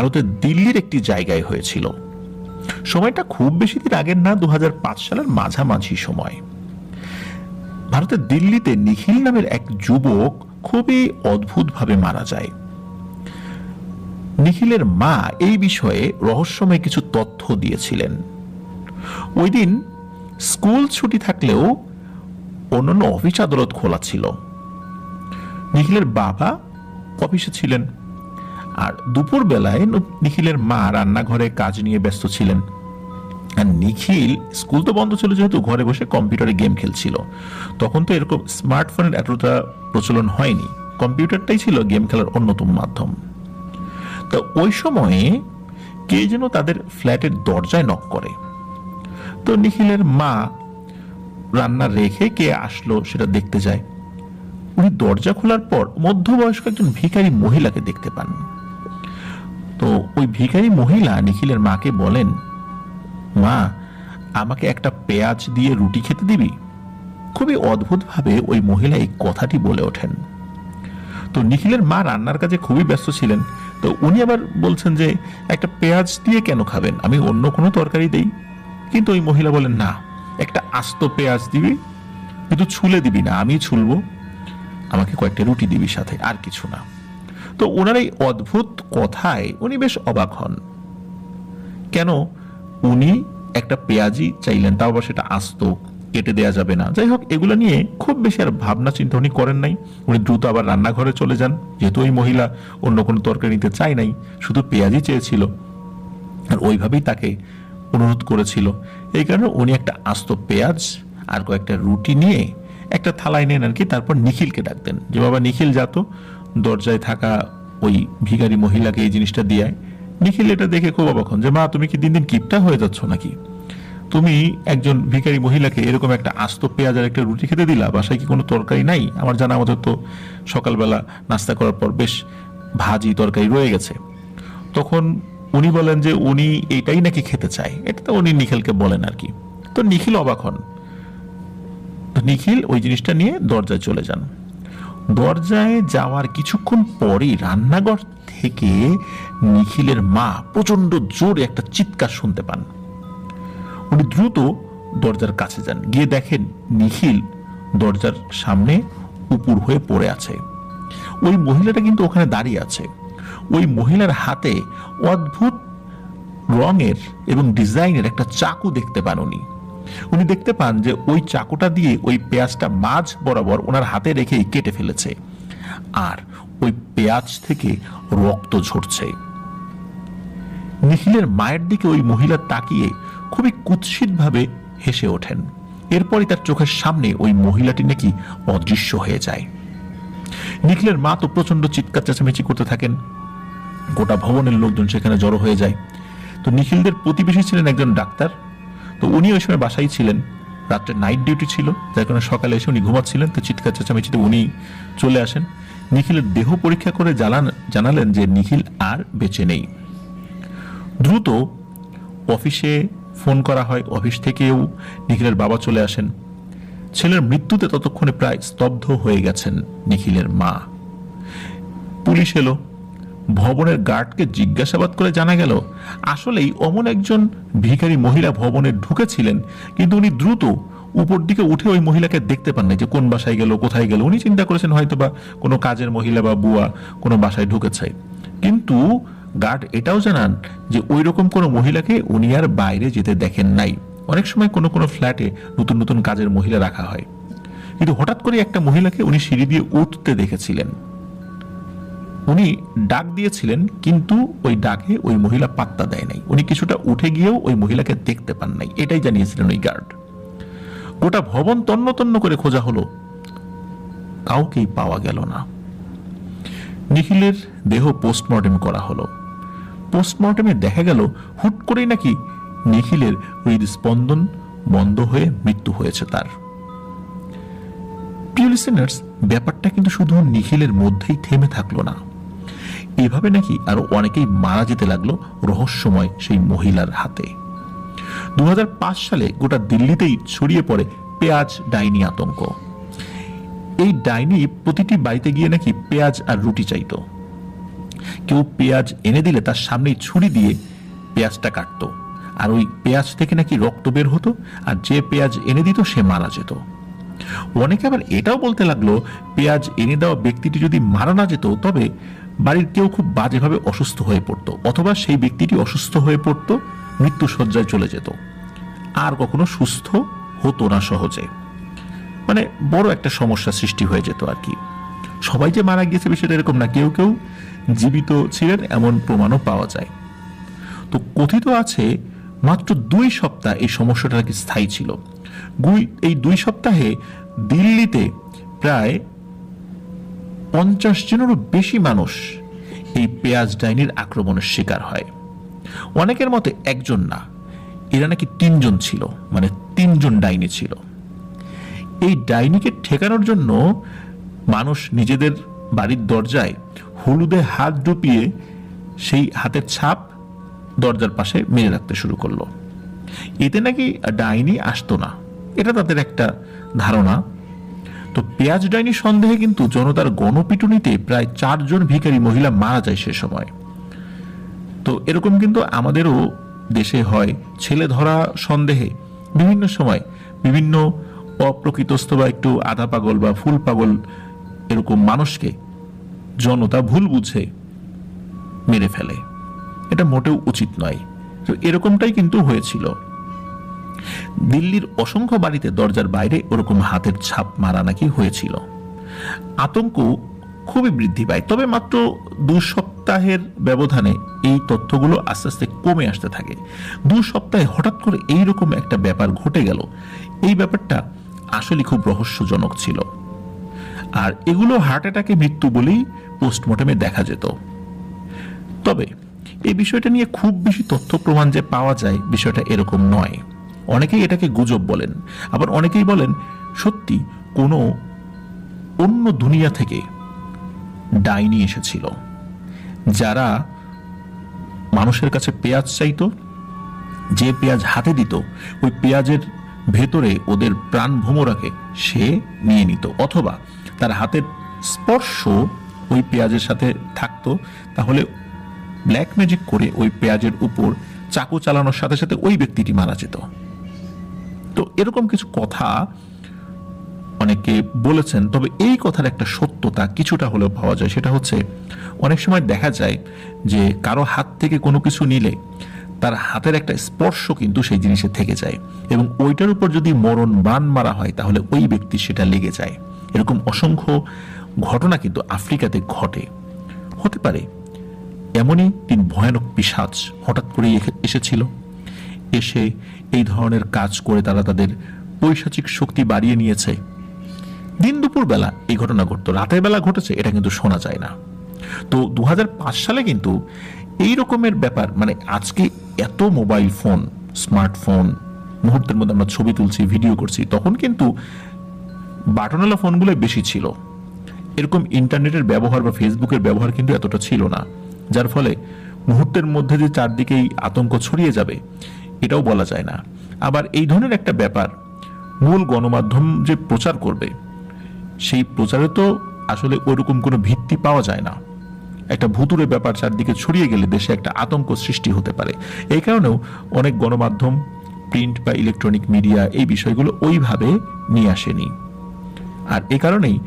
ভারতের দিল্লির একটি জায়গায় হয়েছিল। সময়টা খুব বেশি দিন আগের না দু হাজার পাঁচ সালের মাঝামাঝি সময়। ভারতের দিল্লিতে নিখিল নামের এক যুবক খুবই অদ্ভুতভাবে মারা যায়। নিখিলের মা এই বিষয়ে রহস্যময় কিছু তথ্য দিয়েছিলেন। ওই দিন স্কুল ছুটি থাকলেও অন্যান্য অফিস আদালত খোলা ছিল। নিখিলের বাবা অফিসে ছিলেন। আর দুপুর বেলায় নিখিলের মা রান্নাঘরে কাজ নিয়ে ব্যস্ত ছিলেন। আর নিখিল স্কুল তো বন্ধ ছিল যেহেতু ঘরে বসে কম্পিউটারে গেম খেলছিল। তখন তো এরকম স্মার্টফোনের এতটা প্রচলন হয়নি। কম্পিউটারটাই ছিল গেম খেলার অন্যতম মাধ্যম। তো ওই সময়ে কে যেন তাদের ফ্ল্যাটের দরজায় নক করে। তো নিখিলের মা রান্না রেখে কে আসলো সেটা দেখতে যায়। উনি দরজা খোলার পর মধ্যবয়স্ক একজন ভিখারি মহিলাকে দেখতে পান। তো ওই ভিখারি মহিলা নিখিলের মাকে বলেন, মা, আমাকে একটা পেঁয়াজ দিয়ে রুটি খেতে দিবি? খুবই অদ্ভুতভাবে ওই মহিলা এই কথাটি বলে ওঠেন। তো নিখিলের মা রান্নার কাজে খুবই ব্যস্ত ছিলেন। তো উনি আবার বলছেন যে, একটা পেঁয়াজ দিয়ে কেন খাবেন? আমি অন্য কোনো তরকারি দেই। কিন্তু ওই মহিলা বলেন, না, একটা আস্ত পেঁয়াজ দিবি, কিন্তু ছুলে দিবি না, আমি ছুলবো। আমাকে কয়েকটা রুটি দিবি সাথে, আর কিছু না। তো ওনার এই অদ্ভুত কথায় উনি বেশ অবাক হন। কেন? উনি একটা পেঁয়াজি চাইলেন, তাও আবার সেটা আস্ত, কেটে দেয়া যাবে না। যাই হোক, এগুলো নিয়ে খুব বেশি আর ভাবনা চিন্তা উনি করেন নাই। উনি দ্রুত আবার রান্নাঘরে চলে যান। যেহেতু ওই মহিলা অন্য কোনো তরকারি নিতে চায় নাই, শুধু পেঁয়াজি চেয়েছিল। আর ওইভাবেই তাকে অনুরোধ করেছিল। এই কারণে উনি একটা আস্ত পেঁয়াজ আর কয়েকটা রুটি নিয়ে একটা থালায় নেন আর কি, তারপর নিখিলকে ডাকতেন। যে, বাবা, নিখিল যাত দরজায় থাকা ওই ভিখারি মহিলাকে এই জিনিসটা দিয়ায়, নিখিল এটা দেখে খুব অবাক হন যে, মা, তুমি কি দিন দিন কিপটা হয়ে যাচ্ছ নাকি? তুমি একজন ভিখারি মহিলাকে এরকম একটা আস্ত পেঁয়াজ আর একটা রুটি খেতে দিলা? বাসায় কি কোনো তরকারি নাই? আমার জানা মতো তো সকালবেলা নাস্তা করার পর বেশ ভাজি তরকারি রয়ে গেছে। তখন উনি বলেন যে, উনি এইটাই নাকি খেতে চায়? এটা তো উনি নিখিলকে বলেন আর কি। তো নিখিল অবাক হন। তো নিখিল ওই জিনিসটা নিয়ে দরজায় চলে যান। দরজায় যাওয়ার কিছুক্ষণ পরেই রান্নাঘর থেকে নিখিলের মা প্রচণ্ড জোরে একটা চিৎকার শুনতে পান। উনি দ্রুত দরজার কাছে যান, গিয়ে দেখেন নিখিল দরজার সামনে উপুর হয়ে পড়ে আছে। ওই মহিলাটা কিন্তু ওখানে দাঁড়িয়ে আছে। ওই মহিলার হাতে অদ্ভুত রঙের এবং ডিজাইনের একটা চাকু দেখতে পান উনি। উনি দেখতে পান যে ওই চাকুটা দিয়ে ওই পেঁয়াজটা মাঝ বরাবর ওনার হাতে রেখেই কেটে ফেলেছে। আর ওই পেঁয়াজ থেকে রক্ত ঝরছে। নিখিলের মায়ের দিকে ওই মহিলা তাকিয়ে খুবই কুৎসিতভাবে হেসে ওঠেন। এরপরই তার চোখের সামনে ওই মহিলাটি নাকি অদৃশ্য হয়ে যায়। নিখিলের মা তো প্রচণ্ড চিৎকার চেঁচামেচি করতে থাকেন। গোটা ভবনের লোকজন সেখানে জড়ো হয়ে যায়। তো নিখিলদের প্রতিবেশী ছিলেন একজন ডাক্তার। তো উনি ওই সময় বাসায় ছিলেন। রাত্রে নাইট ডিউটি ছিল, যার কারণে সকালে এসে উনি ঘুমাচ্ছিলেন। তো চিৎকার, চেঁচামেচিতে উনি চলে আসেন। নিখিলের দেহ পরীক্ষা করে জানান, জানালেন যে নিখিল আর বেঁচে নেই। দ্রুত অফিসে ফোন করা হয়। অফিস থেকেও নিখিলের বাবা চলে আসেন। ছেলের মৃত্যুতে ততক্ষণে প্রায় স্তব্ধ হয়ে গেছেন নিখিলের মা। পুলিশ এলো। ভবনের গার্ডকে জিজ্ঞাসাবাদ করে জানা গেল, আসলেই অমন একজন ভিখারি মহিলা ভবনে ঢুকেছিলেন, কিন্তু উনি দ্রুত উপর দিকে উঠে ওই মহিলাকে দেখতে পান না যে কোন বাসায় গেল, কোথায় গেল। উনি চিন্তা করেছেন হয়তো বা কোনো কাজের মহিলা বা বুয়া কোনো বাসায় ঢুকেছে। কিন্তু গার্ড এটাও জানান যে ওই রকম কোনো মহিলাকে উনি আর বাইরে যেতে দেখেন নাই। অনেক সময় কোনো কোনো ফ্ল্যাটে নতুন নতুন কাজের মহিলা রাখা হয়। কিন্তু হঠাৎ করে একটা মহিলাকে উনি সিঁড়ি দিয়ে উঠতে দেখেছিলেন। উনি ডাক দিয়েছিলেন, কিন্তু ওই ডাকে ওই মহিলা পাত্তা দেয় নাই। উনি কিছুটা উঠে গিয়েও ওই মহিলাকে দেখতে পান নাই। এটাই জানিয়েছিলেন ওই গার্ড। গোটা ভবন তন্ন তন্ন করে খোঁজা হলো। কাউকেই পাওয়া গেল না। নিখিলের দেহ পোস্টমর্টেম করা হলো। পোস্টমর্টেমে দেখা গেল, হুট করেই নাকি নিখিলের হৃদস্পন্দন বন্ধ হয়ে মৃত্যু হয়েছে তার। ব্যাপারটা কিন্তু শুধু নিখিলের মধ্যেই থেমে থাকল না। এভাবে নাকি আরও অনেকেই মারা যেতে লাগল রহস্যময় সেই মহিলার হাতে। দু সালে গোটা দিল্লিতেই ছড়িয়ে পড়ে পেঁয়াজ ডাইনি আতঙ্ক। এই ডাইনি প্রতিটি বাড়িতে গিয়ে নাকি পেঁয়াজ আর রুটি চাইতো। কেউ পেঁয়াজ এনে দিলে তার সামনেই ছুরি দিয়ে পেঁয়াজটা কাটতো। আর ওই পেঁয়াজ থেকে নাকি রক্ত বের হতো, আর যে পেঁয়াজ এনে দিত সে মারা যেত। অনেকে আবার এটাও বলতে লাগল, পেঁয়াজ এনে দেওয়া ব্যক্তিটি যদি মারা না যেত, তবে বাড়ির কেউ খুব বাজেভাবে অসুস্থ হয়ে পড়তো, অথবা সেই ব্যক্তিটি অসুস্থ হয়ে পড়তো মৃত্যু সজ্জায় চলে যেত। আর কখনো সুস্থ হতো না সহজে। মানে বড় একটা সমস্যা সৃষ্টি হয়ে যেত আর কি। সবাই যে মারা গিয়েছে বিষয়টা এরকম না, কেউ কেউ জীবিত ছিলেন এমন প্রমাণও পাওয়া যায়। তো কথিত আছে, মাত্র দুই সপ্তাহ এই সমস্যাটা নাকি স্থায়ী ছিল। এই দুই সপ্তাহে দিল্লিতে প্রায় পঞ্চাশ জনেরও বেশি মানুষ এই পেঁয়াজ ডাইনির আক্রমণের শিকার হয়। অনেকের মতে একজন না, এরা নাকি তিনজন ছিল মানে তিনজন ডাইনি ছিল। এই ডাইনিকে ঠেকানোর জন্য মানুষ নিজেদের বাড়ির দরজায় হলুদে হাত ডুবিয়ে সেই হাতের ছাপ দরজার পাশে মেরে রাখতে শুরু করল। এতে নাকি ডাইনি আসতো না। এটা তাদের একটা ধারণা। তো পেঁয়াজ ডাইনি সন্দেহে কিন্তু জনতার গণপিটুনিতে প্রায় চারজন ভিখারি মহিলা মারা যায় সে সময়। তো এরকম কিন্তু আমাদেরও দেশে হয় ছেলে ধরা সন্দেহে। বিভিন্ন সময় বিভিন্ন অপ্রকৃতস্থ বা একটু আধা পাগল বা ফুল পাগল এরকম মানুষকে জনতা ভুল বুঝে মেরে ফেলে। এটা মোটেও উচিত নয়। তো এরকমটাই কিন্তু হয়েছিল। দিল্লির অসংখ্য বাড়িতে দরজার বাইরে ওরকম হাতের ছাপ মারা নাকি হয়েছিল। আতঙ্ক খুবই বৃদ্ধি পায়। তবে মাত্র দু সপ্তাহের ব্যবধানে এই তথ্যগুলো আস্তে আস্তে কমে আসতে থাকে। দু সপ্তাহে হঠাৎ করে এই রকম একটা ব্যাপার ঘটে গেল। এই ব্যাপারটা আসলে খুব রহস্যজনক ছিল। আর এগুলো হার্ট অ্যাটাকে মৃত্যু বলেই পোস্টমর্টমে দেখা যেত। তবে এই বিষয়টা নিয়ে খুব বেশি তথ্য প্রমাণ যে পাওয়া যায় বিষয়টা এরকম নয়। অনেকেই এটাকে গুজব বলেন, আবার অনেকেই বলেন, সত্যি কোনো অন্য দুনিয়া থেকে ডাইনি এসেছিল। যারা মানুষের কাছে পেঁয়াজ চাইতো, যে পেঁয়াজ হাতে দিত, ওই পেঁয়াজের ভেতরে ওদের প্রাণ ভোমরাকে সে নিয়ে নিত। অথবা তার হাতের স্পর্শ ওই পেঁয়াজের সাথে থাকতো, তাহলে ব্ল্যাক ম্যাজিক করে ওই পেঁয়াজের উপর চাকু চালানোর সাথে সাথে ওই ব্যক্তিটি মারা যেত। এরকম কিছু কথা অনেকে বলেছেন, তবে এই কথার একটা সত্যতা কিছুটা হলেও পাওয়া যায়। সেটা হচ্ছে, অনেক সময় দেখা যায় যে কারও হাত থেকে কোনো কিছু নিলে তার হাতের একটা স্পর্শ কিন্তু সেই জিনিসে থেকে যায় এবং ওইটার উপর যদি মরণ বান মারা হয়, তাহলে ওই ব্যক্তি সেটা লেগে যায়। এরকম অসংখ্য ঘটনা কিন্তু আফ্রিকাতে ঘটে। হতে পারে, এমনই তিন ভয়ানক পিসাচ হঠাৎ করেই এসেছিল। এসে এই ধরনের কাজ করে তারা তাদের পৈশাচিক শক্তি বাড়িয়ে নিয়েছে। দিন দুপুর বেলা এই ঘটনা ঘটতো, রাতের বেলা ঘটেছে, এটা কিন্তু শোনা যায় না। তো দুহাজার পাঁচ সালে কিন্তু এই রকমের ব্যাপার মানে আজকে এত মোবাইল ফোন, স্মার্টফোন, মুহূর্তের মধ্যে আমরা ছবি তুলছি, ভিডিও করছি, তখন কিন্তু বাটনওয়ালা ফোনগুলো বেশি ছিল। এরকম ইন্টারনেটের ব্যবহার বা ফেসবুকের ব্যবহার কিন্তু এতটা ছিল না, যার ফলে মুহূর্তের মধ্যে যে চারদিকেই আতঙ্ক ছড়িয়ে যাবে এটাও বলা যায় না। আবার এই ধরনের একটা ব্যাপার, মূল গণমাধ্যম যে প্রচার করবে, সেই প্রচারে তো আসলে ওরকম কোনো ভিত্তি পাওয়া যায় না। একটা ভুতুরে ব্যাপার চারদিকে ছড়িয়ে গেলে দেশে একটা আতঙ্ক সৃষ্টি হতে পারে। এই কারণেও অনেক গণমাধ্যম, প্রিন্ট বা ইলেকট্রনিক মিডিয়া এই বিষয়গুলো ওইভাবে নিয়ে আসেনি। আর এ কারণেই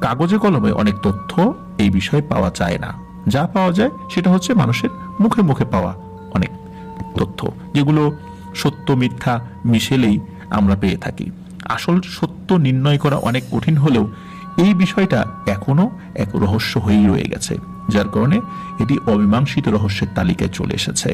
কাগজে কলমে অনেক তথ্য এই বিষয়ে পাওয়া যায় না। যা পাওয়া যায় সেটা হচ্ছে মানুষের মুখে মুখে পাওয়া অনেক তথ্য, যেগুলো সত্য, মিথ্যা মিশেলেই আমরা পেয়ে থাকি। আসল সত্য নির্ণয় করা অনেক কঠিন হলেও এই বিষয়টা এখনও এক রহস্য হয়েই রয়ে গেছে, যার কারণে এটি অমীমাংসিত রহস্যের তালিকায় চলে এসেছে।